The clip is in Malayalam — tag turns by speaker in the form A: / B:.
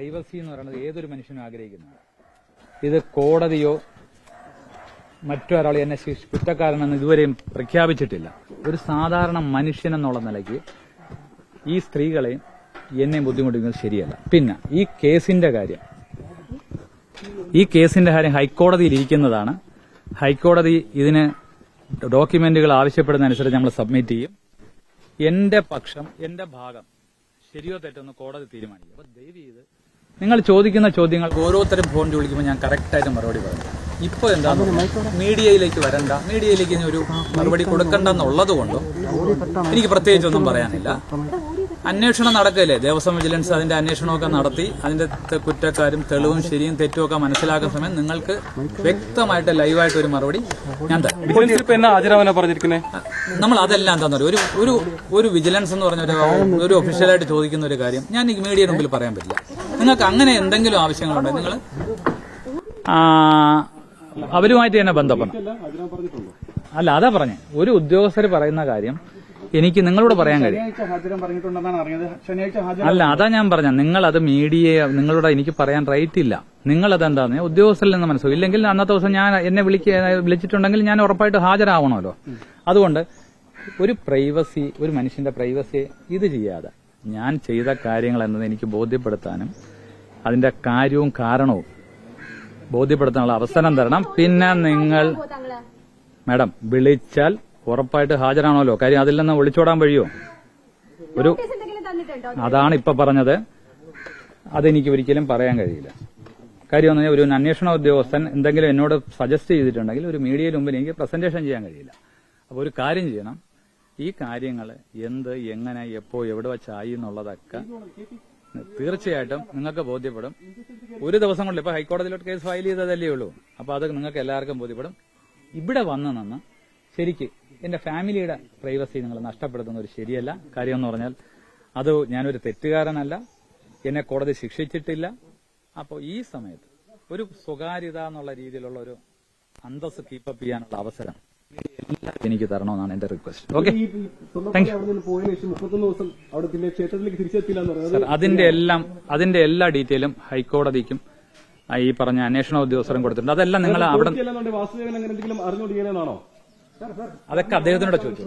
A: പ്രൈവസി എന്ന് പറയുന്നത് ഏതൊരു മനുഷ്യനും ആഗ്രഹിക്കുന്നതാണ്. ഇത് കോടതിയോ മറ്റൊരാൾ എന്നെ കുറ്റക്കാരനെന്ന് ഇതുവരെയും പ്രഖ്യാപിച്ചിട്ടില്ല. ഒരു സാധാരണ മനുഷ്യൻ എന്നുള്ള നിലയ്ക്ക് ഈ സ്ത്രീകളെ എന്നെ ബുദ്ധിമുട്ടിക്കുന്നത് ശരിയല്ല. പിന്നെ ഈ കേസിന്റെ കാര്യം. ഈ കേസിന്റെ കാര്യം ഹൈക്കോടതിയിൽ ഇരിക്കുന്നതാണ്. ഹൈക്കോടതി ഇതിന് ഡോക്യുമെന്റുകൾ ആവശ്യപ്പെടുന്ന അനുസരിച്ച് നമ്മൾ സബ്മിറ്റ് ചെയ്യും. എന്റെ പക്ഷം എന്റെ ഭാഗം ശരിയോ തെറ്റെന്ന് കോടതി തീരുമാനിക്കും. അപ്പൊ ദയവ് ചെയ്ത് നിങ്ങൾ ചോദിക്കുന്ന ചോദ്യങ്ങൾ ഓരോരുത്തരും ഫോൺ വിളിക്കുമ്പോൾ ഞാൻ കറക്റ്റായിട്ട് മറുപടി പറയും. ഇപ്പൊ എന്താ മീഡിയയിലേക്ക് വരണ്ട. മീഡിയയിലേക്ക് ഇനി ഒരു മറുപടി കൊടുക്കണ്ടെന്നുള്ളത് കൊണ്ടും എനിക്ക് പ്രത്യേകിച്ചൊന്നും പറയാനില്ല. അന്വേഷണം നടക്കല്ലേ? ദേവസ്വം വിജിലൻസ് അതിന്റെ അന്വേഷണമൊക്കെ നടത്തി അതിന്റെ കുറ്റക്കാരും തെളിവും ശരിയും തെറ്റും ഒക്കെ മനസ്സിലാക്കുന്ന സമയം നിങ്ങൾക്ക് വ്യക്തമായിട്ട് ലൈവായിട്ട് ഒരു മറുപടി ഞാൻ നമ്മൾ അതെല്ലാം എന്താന്ന് പറയുക ഒരു ഒരു ഒരു വിജിലൻസ് എന്ന് പറഞ്ഞ ഒരു ഒരു ഒഫീഷ്യലായിട്ട് ചോദിക്കുന്ന ഒരു കാര്യം ഞാൻ ഈ മീഡിയയുടെ മുമ്പിൽ പറയാൻ പറ്റില്ല. നിങ്ങൾക്ക് അങ്ങനെ എന്തെങ്കിലും ആവശ്യങ്ങളുണ്ടെങ്കിൽ നിങ്ങൾ അവരുമായിട്ട് തന്നെ ബന്ധപ്പെടണം. അല്ല അതാ പറഞ്ഞേ. ഒരു ഉദ്യോഗസ്ഥർ പറയുന്ന കാര്യം എനിക്ക് നിങ്ങളോട് പറയാൻ കഴിയും. അല്ല അതാ ഞാൻ പറഞ്ഞ. നിങ്ങൾ അത് മീഡിയ നിങ്ങളോട് എനിക്ക് പറയാൻ റൈറ്റ് ഇല്ല. നിങ്ങൾ അത് എന്താന്ന് ഉദ്യോഗസ്ഥരിൽ നിന്ന് മനസ്സിലാവും ഇല്ലെങ്കിൽ അന്നത്തെ ദിവസം ഞാൻ എന്നെ വിളിക്ക വിളിച്ചിട്ടുണ്ടെങ്കിൽ ഞാൻ ഉറപ്പായിട്ട് ഹാജരാവണമല്ലോ. അതുകൊണ്ട് ഒരു പ്രൈവസി ഒരു മനുഷ്യന്റെ പ്രൈവസി ഇത് ചെയ്യാതെ ഞാൻ ചെയ്ത കാര്യങ്ങൾ എന്നത് എനിക്ക് ബോധ്യപ്പെടുത്താനും അതിന്റെ കാര്യവും കാരണവും ബോധ്യപ്പെടുത്താനുള്ള അവസരം തരണം. പിന്നെ നിങ്ങൾ മാഡം വിളിച്ചാൽ ഉറപ്പായിട്ട് ഹാജരാണല്ലോ. കാര്യം അതിൽ നിന്ന് ഒളിച്ചോടാൻ കഴിയോ ഒരു അതാണ് ഇപ്പൊ പറഞ്ഞത്. അതെനിക്ക് ഒരിക്കലും പറയാൻ കഴിയില്ല. കാര്യം എന്ന് ഒരു അന്വേഷണ ഉദ്യോഗസ്ഥൻ എന്തെങ്കിലും എന്നോട് സജസ്റ്റ് ചെയ്തിട്ടുണ്ടെങ്കിൽ ഒരു മീഡിയയിൽ മുമ്പിൽ എനിക്ക് പ്രസന്റേഷൻ ചെയ്യാൻ കഴിയില്ല. അപ്പോൾ ഒരു കാര്യം ചെയ്യണം. ഈ കാര്യങ്ങൾ എന്ത് എങ്ങനെ എപ്പോ എവിടെ വെച്ചായി എന്നുള്ളതൊക്കെ തീർച്ചയായിട്ടും നിങ്ങൾക്ക് ബോധ്യപ്പെടും. ഒരു ദിവസം കൊണ്ട് ഇപ്പൊ ഹൈക്കോടതിയിലോട്ട് കേസ് ഫയൽ ചെയ്തതല്ലേ ഉള്ളൂ. അപ്പൊ അത് നിങ്ങൾക്ക് എല്ലാവർക്കും ബോധ്യപ്പെടും. ഇവിടെ വന്ന് നിന്ന് ശരിക്ക് എന്റെ ഫാമിലിയുടെ പ്രൈവസി നിങ്ങൾ നഷ്ടപ്പെടുത്തുന്ന ഒരു ശരിയല്ല. കാര്യം എന്ന് പറഞ്ഞാൽ അത് ഞാനൊരു തെറ്റുകാരനല്ല. എന്നെ കോടതി ശിക്ഷിച്ചിട്ടില്ല. അപ്പോൾ ഈ സമയത്ത് ഒരു സ്വകാര്യത എന്നുള്ള രീതിയിലുള്ള ഒരു അന്തസ് കീപ്പപ്പ് ചെയ്യാനുള്ള അവസരം എനിക്ക് തരണമെന്നാണ് എന്റെ റിക്വസ്റ്റ് ഓക്കെ അതിന്റെ എല്ലാം അതിന്റെ എല്ലാ ഡീറ്റെയിലും ഹൈക്കോടതിക്കും ഈ പറഞ്ഞ അന്വേഷണ ഉദ്യോഗസ്ഥരും കൊടുത്തിട്ടുണ്ട്. അതെല്ലാം നിങ്ങൾ അവിടെ
B: വാസുദേവൻ അങ്ങനെ എന്തെങ്കിലും അറിഞ്ഞുകൊണ്ടിരിക്കുന്നതാണോ
A: അതൊക്കെ അദ്ദേഹത്തിനോട് ചോദിച്ചു